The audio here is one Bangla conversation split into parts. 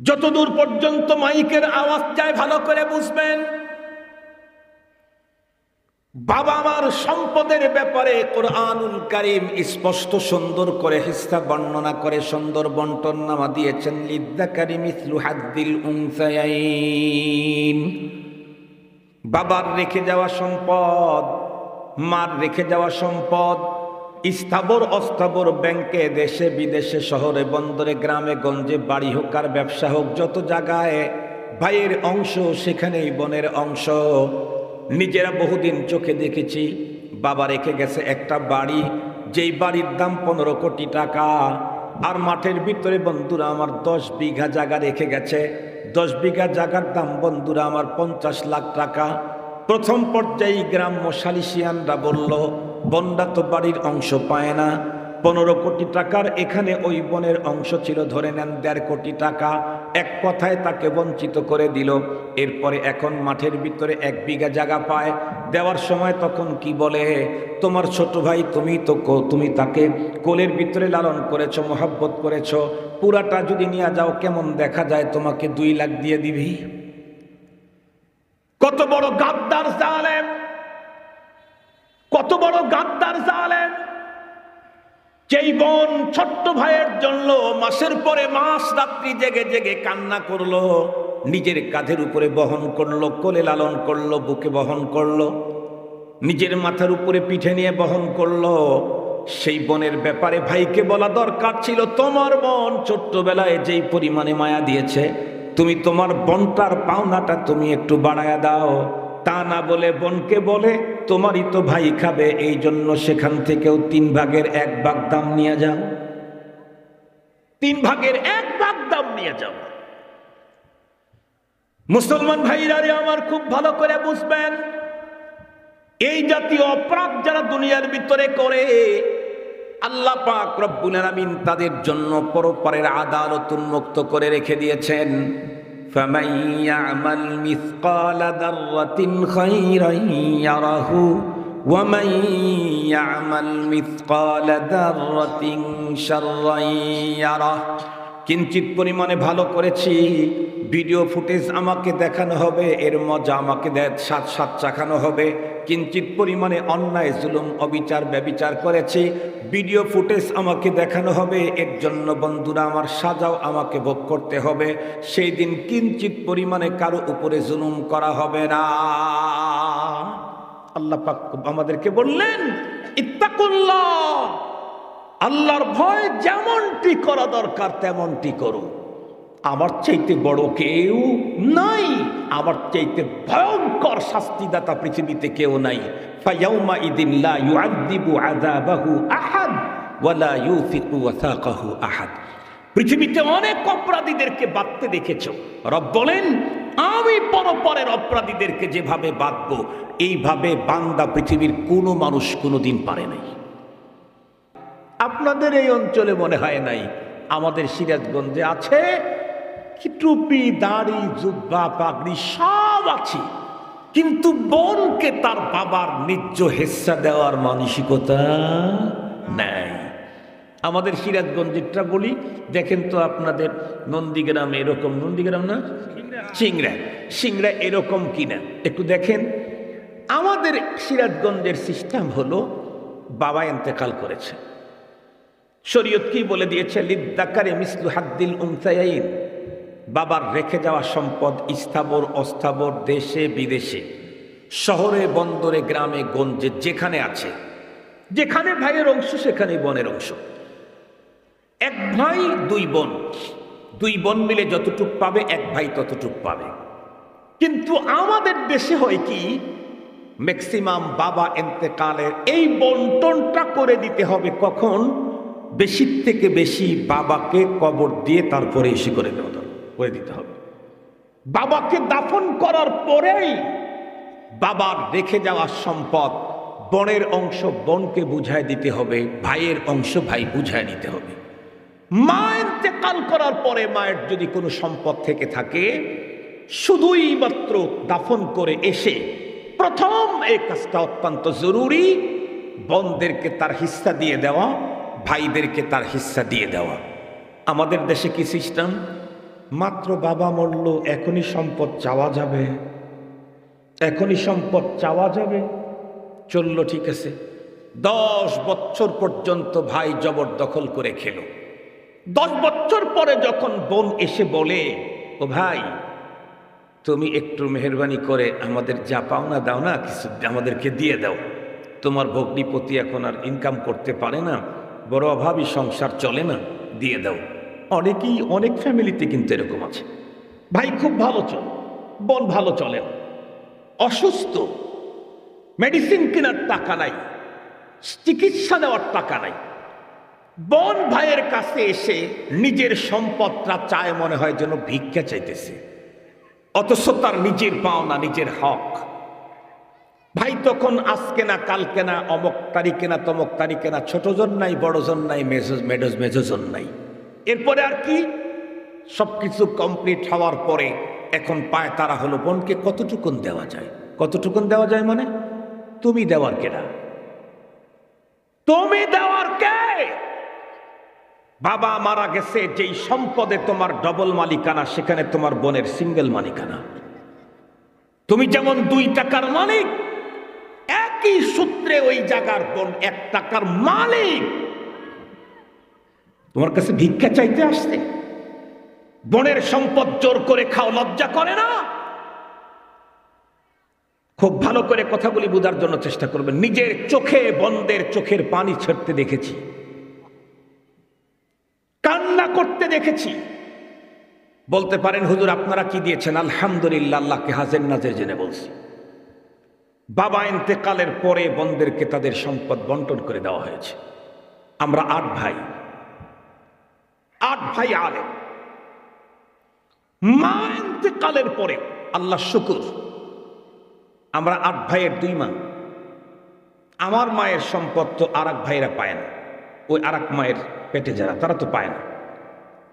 যতদূর পর্যন্ত মাইকের আওয়াজ যায়, ভালো করে বুঝবেন। বাবা মার সম্পদের ব্যাপারে কোরআনুল কারিম স্পষ্ট সুন্দর করে হিস্সা বর্ণনা করে সুন্দর বন্টন নামা দিয়েছেন লিদ্দা কারিম ইসলু বাবার রেখে যাওয়া সম্পদ, মার রেখে যাওয়া সম্পদ স্থাবর অস্থাবর ব্যাংকে দেশে বিদেশে শহরে বন্দরে গ্রামে গঞ্জে বাড়ি হোক আর ব্যবসা হোক, যত জায়গায় ভাইয়ের অংশ, সেখানেই বোনের অংশ। নিজেরা বহুদিন চোখে দেখেছি, বাবা রেখে গেছে একটা বাড়ি, যেই বাড়ির দাম পনেরো কোটি টাকা। আর মাঠের ভিতরে বন্ধুরা, আমার দশ বিঘা জায়গা রেখে গেছে। দশ বিঘা জায়গার দাম বন্ধুরা, আমার পঞ্চাশ লাখ টাকা। প্রথম পর্যায়ে গ্রাম্য সালিশিয়ানরা বলল বন্ডা তো বাড়ির অংশ পায় না। পনেরো কোটি টাকার এখানে ওই বনের অংশ ছিল, ধরে নেন দেড় কোটি টাকা। এক কথায় তাকে বঞ্চিত করে দিল। এরপরে এখন মাঠের ভিতরে এক বিঘা জায়গা পায়। দেওয়ার সময় তখন কি বলে, তোমার ছোট ভাই, তুমি তো তুমি তাকে কোলের ভিতরে লালন করেছ, মোহাব্বত করেছ। পুরাটা যদি নিয়ে যাও, কেমন দেখা যায় তোমাকে দুই লাখ দিয়ে দিবি? কত বড় গাদ্দার জালেম। কত বড় গাদ্দার জালেম, যেই বোন ছোট্ট ভাইয়ের জন্য মাসের পরে মাস রাত্রি জেগে জেগে কান্না করল, নিজের কাঁধের উপরে বহন করল, কোলে লালন করল, বুকে বহন করল, নিজের মাথার উপরে পিঠে নিয়ে বহন করল। সেই বোনের ব্যাপারে ভাইকে বলা দরকার ছিল, তোমার বোন ছোট্টবেলায় যেই পরিমাণে মায়া দিয়েছে, তুমি তোমার বনটার পাওনাটা তুমি একটু বাড়ায়া দাও। তা না বলে বোনকে বলে, তোমারই তো ভাই খাবে এই জন্য সেখান থেকেও তিন ভাগের এক ভাগ দাম নিয়ে যাও। তিন ভাগের এক ভাগ দাম নিয়ে যাও। মুসলমান ভাইরা রে, আমার খুব ভালো করে বুঝবেন, এই জাতীয় অপরাধ যারা দুনিয়ার ভিতরে করে, আল্লাহ পাক রব্বুল আলামিন তাদের জন্য পরপারের আদালত উন্মুক্ত করে রেখে দিয়েছেন। فمن يعمل مثقال ذرة خيرا يره ومن يعمل مثقال ذرة شرا يره কিঞ্চিত পরিমাণে ভালো করেছি ভিডিও ফুটেজ আমাকে দেখানো হবে, এর মজা আমাকে সাত সাত চাখানো হবে। কিঞ্চিত পরিমাণে অন্যায়, জুলুম, অবিচার, ব্যবিচার করেছি। ভিডিও ফুটেজ আমাকে দেখানো হবে, এর জন্য বন্ধুরা আমার সাজাও আমাকে ভোগ করতে হবে। সেই দিন কিঞ্চিত পরিমাণে কারও উপরে জুলুম করা হবে না। আল্লাহ পাক আমাদেরকে বললেন, ইত্তাকুল্লাহ, আল্লাহর ভয় যেমনটি করা দরকার, তেমনটি করো। আমার চাইতে বড় কেউ নাই। আমার চাইতে ভয়ঙ্কর শাস্তিদাতা পৃথিবীতে কেউ নাই। ফায়াউমা ইদিন লা ইউআযযিবু আযাবাহু আহাদ ওয়ালা ইউফিকু ওয়াসাকাহু আহাদ। পৃথিবীতে অনেক অপরাধীদেরকে বাঁধতে দেখেছ। রব বলেন, আমি পরপরের অপরাধীদেরকে যেভাবে বাঁধবো, এইভাবে বান্দা পৃথিবীর কোনো মানুষ কোনোদিন পারে নাই। আপনাদের এই অঞ্চলে মনে হয় নাই, আমাদের সিরাজগঞ্জে আছে টুপি দাড়ি, জুব্বা, পাগড়ি সব আছে। কিন্তু বোনকে তার বাবার নিজ হেস্সা দেওয়ার মানসিকতা নাই। আমাদের সিরাজগঞ্জেরটা বলি দেখেন তো আপনাদের নন্দীগ্রাম এরকম, নন্দীগ্রাম না? সিংড়া। সিংড়া এরকম কিনা, একটু দেখেন। আমাদের সিরাজগঞ্জের সিস্টেম হলো, বাবা এন্তেকাল করেছে। শরীয়ত কি বলে দিয়েছে? লিদ্দাকারে মিসলু হাদ্দিল উমসাইন বাবার রেখে যাওয়া সম্পদ স্থাবর, অস্থাবর দেশে, বিদেশে, শহরে, বন্দরে, গ্রামে, গঞ্জে, যেখানে আছে, যেখানে ভাইয়ের অংশ, সেখানে বনের অংশ। এক ভাই, দুই বোন। দুই বোন মিলে যতটুক পাবে, এক ভাই ততটুক পাবে। কিন্তু আমাদের দেশে হয় কি ম্যাক্সিমাম বাবা এন্তেকালের এই বন্টনটা করে দিতে হবে কখন? বেশির থেকে বেশি বাবাকে কবর দিয়ে তারপরে এসে করে দেওয়া করে দিতে হবে। বাবাকে দাফন করার পরেই বাবার রেখে যাওয়া সম্পদ বনের অংশ বনকে বুঝায় দিতে হবে, ভাইয়ের অংশ ভাই বুঝায় নিতে হবে। মা ইন্তেকাল করার পরে মায়ের যদি কোনো সম্পদ থেকে থাকে, শুধুই মাত্র দাফন করে এসে প্রথম এই কাজটা অত্যন্ত জরুরি, বোনদেরকে তার হিস্সা দিয়ে দেওয়া, ভাইদেরকে তার হিস্সা দিয়ে দেওয়া। আমাদের দেশে কি সিস্টেম? মাত্র বাবা মরল, এখনই সম্পদ চাওয়া যাবে। এখনই সম্পদ চাওয়া যাবে। চলল, ঠিক আছে। দশ বছর পর্যন্ত ভাই জবরদখল করে খেলো। দশ বছর পরে যখন বোন এসে বলে, ও ভাই, তুমি একটু মেহরবানি করে আমাদের যা পাওনা দাও না, কিছু আমাদেরকে দিয়ে দাও। তোমার ভগ্নিপতি এখন আর ইনকাম করতে পারে না, বড় অভাবী সংসার চলে না, দিয়ে দাও। অনেকেই অনেক ফ্যামিলিতে কিন্তু এরকম আছে। ভাই খুব ভালো চল, বোন ভালো চলে অসুস্থ মেডিসিন কেনার টাকা নাই, চিকিৎসা দেওয়ার টাকা নাই। বোন ভাইয়ের কাছে এসে নিজের সম্পদটা চায় মনে হয় যেন ভিক্ষা চাইতেছে। অথচ তার নিজের পাওনা, নিজের হক। ভাই তখন আজকে না, কালকে না, অমক তারিখে না, তমক তারিখে না ছোটজন নাই বড়জন নাই মেজজন নাই। এরপরে আর কি? সবকিছু কমপ্লিট হওয়ার পরে এখন পায় তারা হলো বোনকে কতটুকুন দেওয়া যায়? কতটুকুন দেওয়া যায় মানে? তুমি দেওয়ার কেনা তুমি দেওয়ার কে? বাবা মারা গেছে, যেই সম্পদে তোমার ডবল মালিকানা, সেখানে তোমার বোনের সিঙ্গেল মালিকানা। তুমি যেমন দুই টাকার মালিক, একই সূত্রে ওই জায়গার বোন এক টাকার মালিক। তোমার কাছে ভিক্ষা চাইতে আসছে? বনের সম্পদ জোর করে খাও, লজ্জা করে না? খুব ভালো করে কথাগুলি বোঝার জন্য চেষ্টা করবেন নিজের চোখে, বন্ধের চোখের পানি ছাড়তে দেখেছি। কান্না করতে দেখেছি। বলতে পারেন, হুজুর, আপনারা কি দিয়েছেন? আলহামদুলিল্লাহ, আল্লাহকে হাজের নাজের জেনে বলছি। বাবা ইন্তেকালের পরে বন্ধেরকে তাদের সম্পদ বন্টন করে দেওয়া হয়েছে। আমরা আট ভাই। আট ভাই আলে মা ইন্তেকালের পরে আল্লাহ শুকুর। আমরা আট ভাইয়ের দুই মা। আমার মায়ের সম্পদ তো আর এক ভাইয়েরা পায় না। ওই আর মায়ের পেটে যারা, তারা তো পায় না।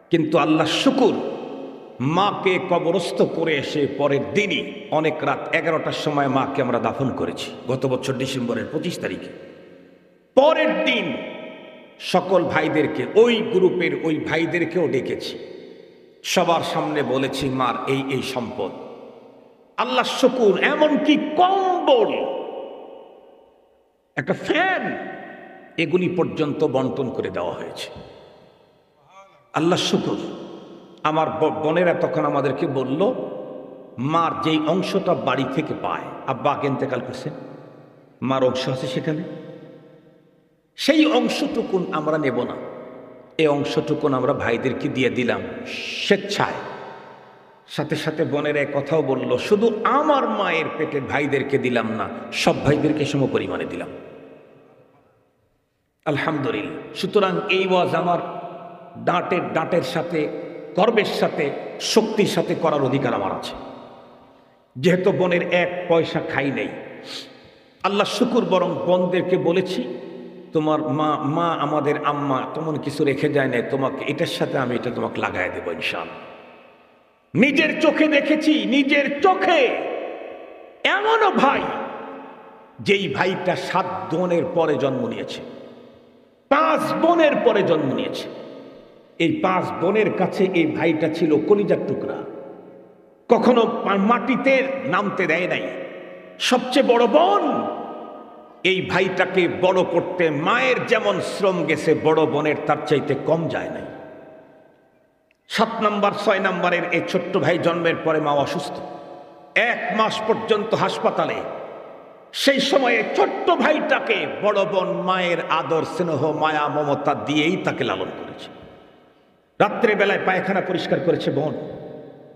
কিন্তু আল্লাহ শুকুর। মাকে কবরস্থ করে এসে পরের দিনই অনেক রাত এগারোটার সময় মাকে আমরা দাফন করেছি, গত বছর ডিসেম্বরের পঁচিশ তারিখে। পরের দিন সকল ভাইদেরকে, ওই গ্রুপের ওই ভাইদেরকেও ডেকেছি। সবার সামনে বলেছি, মার এই এই সম্পদ। আল্লাহ শুকুর, এমনকি কম্বল, একটা ফ্যান, এগুলি পর্যন্ত বন্টন করে দেওয়া হয়েছে। আল্লাহ শুকুর। আমার বোনেরা তখন আমাদেরকে বলল, মার যেই অংশটা বাড়ি থেকে পায়। আব্বা আগে ইন্তেকাল করছেন মার অংশ আছে সেখানে। সেই অংশটুকুন আমরা নেব না। এই অংশটুকুন আমরা ভাইদেরকে দিয়ে দিলাম স্বেচ্ছায়। সাথে সাথে বোনের এক কথাও বলল, শুধু আমার মায়ের পেটের ভাইদেরকে দিলাম না, সব ভাইদেরকে সম পরিমাণে দিলাম। আলহামদুলিল্লাহ। সুতরাং এই ওয়াজ আমার ডাঁটের ডাঁটের সাথে, গর্বের সাথে, শক্তির সাথে করার অধিকার আমার আছে। যেহেতু বোনের এক পয়সা খাই নেই, আল্লাহ শুকুর বরং বোনদেরকে বলেছি তোমার মা মা আমাদের আম্মা তেমন কিছু রেখে যায় না তোমাকে এটার সাথে আমি এটা তোমাকে লাগাই দেবো ইনশাআল্লাহ। নিজের চোখে দেখেছি, নিজের চোখে। এমনও ভাই যেই ভাইটা সাত বোনের পরে জন্ম নিয়েছে, পাঁচ বোনের পরে জন্ম নিয়েছে। এই পাঁচ বোনের কাছে এই ভাইটা ছিল কলিজার টুকরা। কখনো মাটিতে নামতে দেয় নাই। সবচেয়ে বড় বোন এই ভাইটাকে বড় করতে মায়ের যেমন শ্রম গেছে, বড় বোনের তার চাইতে কম যায় নাই। সাত নাম্বার, ছয় নাম্বারের এই ছোট্ট ভাই জন্মের পরে মা অসুস্থ। এক মাস পর্যন্ত হাসপাতালে। সেই সময়ে ছোট্ট ভাইটাকে বড় বোন মায়ের আদর, স্নেহ, মায়া, মমতা দিয়েই তাকে লালন করেছে। রাত্রে বেলায় পায়খানা পরিষ্কার করেছে বোন।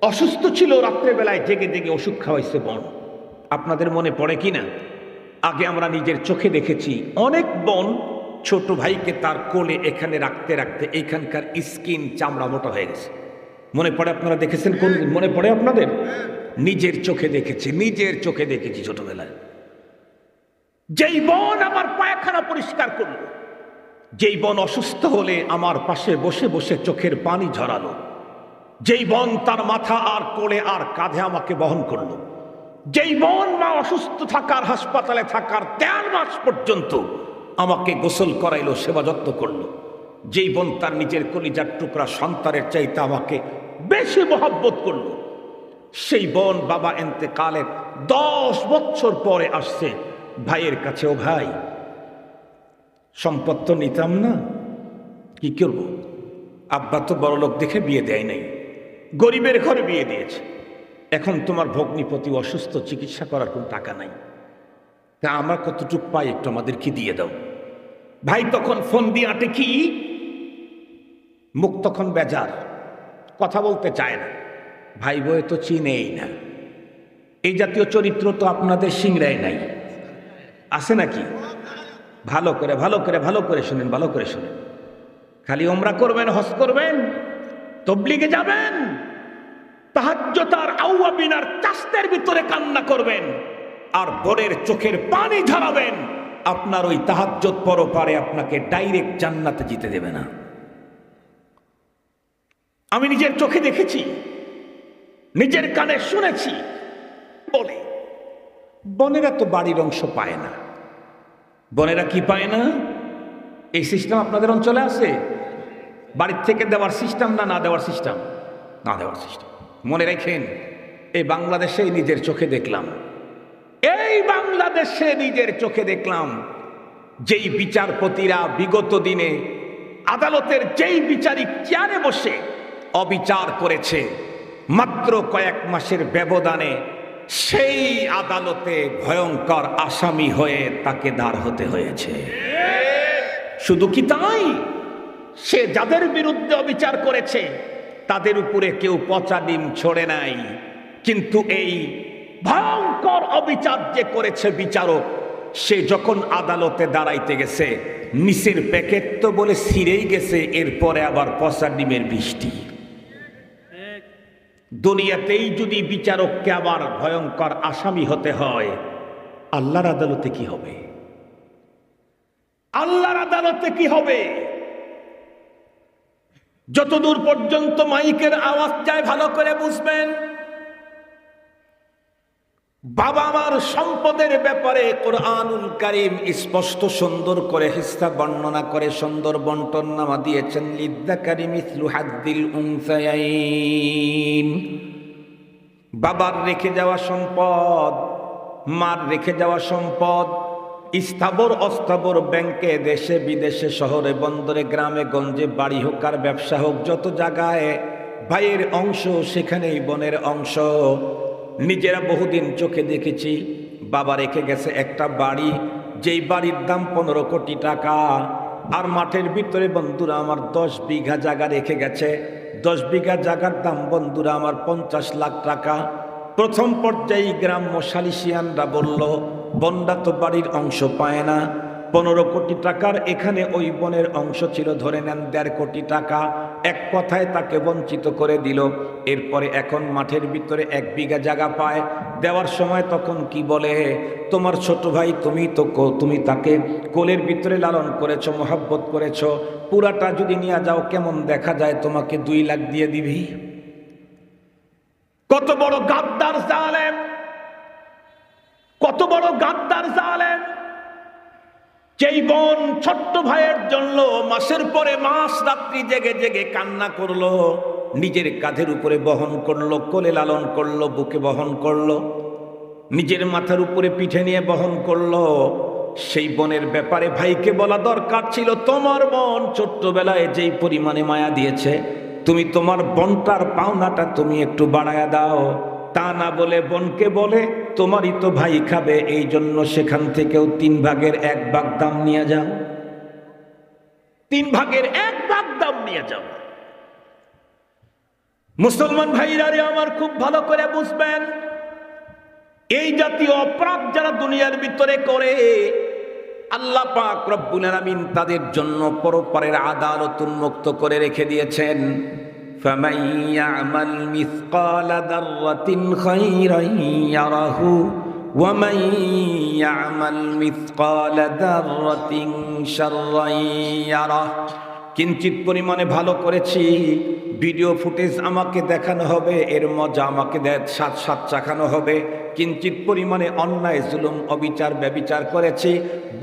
অসুস্থ ছিল, রাত্রে বেলায় জেগে জেগে ওষুধ খাওয়াইছে বোন। আপনাদের মনে পড়ে কি না আগে আমরা নিজের চোখে দেখেছি, অনেক বোন ছোট ভাইকে তার কোলে এখানে রাখতে রাখতে এখানকার স্কিন চামড়া মোটা হয়ে গেছে। মনে পড়ে আপনারা দেখেছেন কোন, মনে পড়ে আপনাদের? নিজের চোখে দেখেছি, নিজের চোখে দেখেছি ছোটবেলায়। যেই বোন আমার পায়খানা পরিষ্কার করল, যেই বোন অসুস্থ হলে আমার পাশে বসে বসে চোখের পানি ঝরালো, যেই বোন তার মাথা আর কোলে আর কাঁধে আমাকে বহন করল যেই বোন মা অসুস্থ থাকার, হাসপাতালে থাকার তের মাস পর্যন্ত আমাকে গোসল করাইলো, সেবা যত্ন করল। যেই বোন তার নিজের কলিজার টুকরা সন্তানের চাইতে আমাকে বেশি মহব্বত করল। সেই বোন বাবা এতেকালের দশ বছর পরে আসছে, ভাইয়ের কাছে, ও ভাই, সম্পদ তো নিতাম না, কি করব? আব্বা তো বড় লোক দেখে বিয়ে দেয় নাই, গরিবের ঘরে বিয়ে দিয়েছে। এখন তোমার ভগ্নিপতি অসুস্থ, চিকিৎসা করার কোনো টাকা নাই। তা আমার কতটুক পাই একটু আমাদেরকে দিয়ে দাও। ভাই তখন ফোন দিয়ে আটে কি? মুখ তখন বেজার, কথা বলতে চায় না। ভাই বয়ে তো চিনেই না। এই জাতীয় চরিত্র তো আপনাদের সিংড়ায় নাই। আছে নাকি? ভালো করে ভালো করে ভালো করে শুনেন, ভালো করে শুনেন। খালি ওমরা করবেন, হস করবেন, তবলিগে যাবেন। তাহাজ্জতার আউয়াবিনার চাস্তের ভিতরে কান্না করবেন আর বোনের চোখের পানি ঝরাবেন আপনার ওই তাহাজ্জত পরপারে আপনাকে ডাইরেক্ট জান্নাতে জিতে দেবে না। আমি নিজের চোখে দেখেছি, নিজের কানে শুনেছি। বলে, বনেরা তো বাড়ির অংশ পায় না। বনেরা কি পায় না? এই সিস্টেম আপনাদের অঞ্চলে আছে? বাড়ির থেকে দেওয়ার সিস্টেম না না দেওয়ার সিস্টেম না দেওয়ার সিস্টেম মনে রেখেন, এই বাংলাদেশে নিজের চোখে দেখলাম। এই বাংলাদেশে নিজের চোখে দেখলাম, যেই বিচারপতিরা বিগত দিনে আদালতের যেই বিচারিক চেয়ারে বসে অবিচার করেছে, মাত্র কয়েক মাসের ব্যবধানে সেই আদালতে ভয়ঙ্কর আসামি হয়ে তাকে দাঁড় হতে হয়েছে। শুধু কি তাই? সে যাদের বিরুদ্ধে অবিচার করেছে তাদের উপরে কেউ পচা ডিম ছড়ে নাই। কিন্তু এই ভয়ঙ্কর অবিচার যে করেছে বিচারক, সে যখন আদালতে দাঁড়াইতে গেছে, নিচের প্যাকেট তো বলে ছিঁড়েই গেছে, এরপরে আবার পচা ডিমের বৃষ্টি। দুনিয়াতেই যদি বিচারককে আবার ভয়ঙ্কর আসামি হতে হয়, আল্লাহর আদালতে কি হবে? আল্লাহর আদালতে কি হবে? যতদূর পর্যন্ত মাইকের আওয়াজ যায়, ভালো করে বুঝবেন। বাবা আমার সম্পদের ব্যাপারে কোরআনুল কারিম স্পষ্ট সুন্দর করে হিস্সা বর্ণনা করে সুন্দর বন্টন নামা দিয়েছেন লিদ্দা কারিম ইসলু বাবার রেখে যাওয়া সম্পদ, মার রেখে যাওয়া সম্পদ স্থাবর অস্থাবর ব্যাংকে দেশে, বিদেশে, শহরে, বন্দরে, গ্রামে, গঞ্জে, বাড়ি হোক আর ব্যবসা হোক, যত জায়গায় ভাইয়ের অংশ, সেখানেই বোনের অংশ। নিজেরা বহুদিন চোখে দেখেছি, বাবা রেখে গেছে একটা বাড়ি, যেই বাড়ির দাম পনেরো কোটি টাকা। আর মাঠের ভিতরে বন্ধুরা, আমার দশ বিঘা জায়গা রেখে গেছে। দশ বিঘা জায়গার দাম বন্ধুরা, আমার পঞ্চাশ লাখ টাকা। প্রথম পর্যায়ে গ্রাম্য সালিশিয়ানরা বলল বন্ডা তো বাড়ির অংশ পায় না। পনেরো কোটি টাকার এখানে ওই বনের অংশ ছিল, ধরে নেন দেড় কোটি টাকা। এক কথায় তাকে বঞ্চিত করে দিল। এরপরে এখন মাঠের ভিতরে এক বিঘা জায়গা পায়। দেওয়ার সময় তখন কি বলে, তোমার ছোট ভাই, তুমি তো তুমি তাকে কোলের ভিতরে লালন করেছ, মোহাব্বত করেছ। পুরাটা যদি নিয়ে যাও, কেমন দেখা যায়? তোমাকে দুই লাখ দিয়ে দিবি। কত বড় গাদ্দার জালেম। কত বড় গাদ্দার জালেম, যেই বোন ছোট্ট ভাইয়ের জন্য মাসের পরে মাস, রাত্রি জেগে জেগে কান্না করল, নিজের কাঁধের উপরে বহন করল, কোলে লালন করল, বুকে বহন করল, নিজের মাথার উপরে পিঠে নিয়ে বহন করল। সেই বোনের ব্যাপারে ভাইকে বলা দরকার ছিল, তোমার বোন ছোট্টবেলায় যেই পরিমাণে মায়া দিয়েছে, তুমি তোমার বনটার পাওনাটা তুমি একটু বাড়ায়া দাও। তা না বলে বোনকে বলে, তোমারই তো ভাই খাবে, এই জন্য সেখান থেকেও তিন ভাগের এক ভাগ দাম নিয়ে যাও। তিন ভাগের এক ভাগ দাম নিয়ে যাও। মুসলমান ভাইরা রে, আমার খুব ভালো করে বুঝবেন, এই জাতীয় অপরাধ যারা দুনিয়ার ভিতরে করে, আল্লাহ পাক রব্বুল আলামিন তাদের জন্য পরপারের আদালত উন্মুক্ত করে রেখে দিয়েছেন। فمن يعمل مثقال ذرة خيرا يره ومن يعمل مثقال ذرة شرا يره কিঞ্চিত পরিমাণে ভালো করেছি ভিডিও ফুটেজ আমাকে দেখানো হবে, এর মজা আমাকে সাত সাত চাখানো হবে। কিঞ্চিত পরিমাণে অন্যায়, জুলুম, অবিচার, ব্যবিচার করেছি।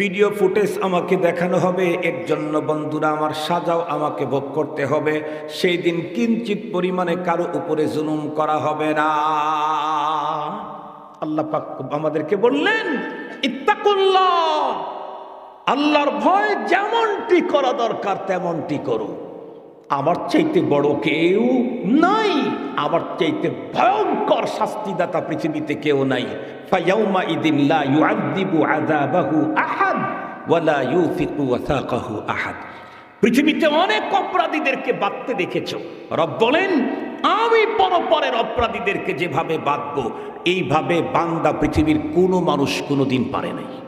ভিডিও ফুটেজ আমাকে দেখানো হবে, এর জন্য বন্ধুরা আমার সাজাও আমাকে ভোগ করতে হবে। সেই দিন কিঞ্চিত পরিমাণে কারও উপরে জুলুম করা হবে না। আল্লাহ পাক আমাদেরকে বললেন, ইত্তাকুল্লাহ, আল্লাহর ভয় যেমনটি করা দরকার, তেমনটি করো। আমার চাইতে বড় কেউ নাই। আমার চাইতে ভয়ঙ্কর শাস্তিদাতা পৃথিবীতে কেউ নাই। ফায়াউমা ইদিন লা ইউআযযিবু আযাবাহু আহাদ ওয়ালা ইউথিকু ওয়াসাকাহু আহাদ। পৃথিবীতে অনেক অপরাধীদেরকে বাঁধতে দেখেছ। রব বলেন, আমি পরপরের অপরাধীদেরকে যেভাবে বাঁধবো, এইভাবে বান্দা পৃথিবীর কোনো মানুষ কোনোদিন পারে নাই।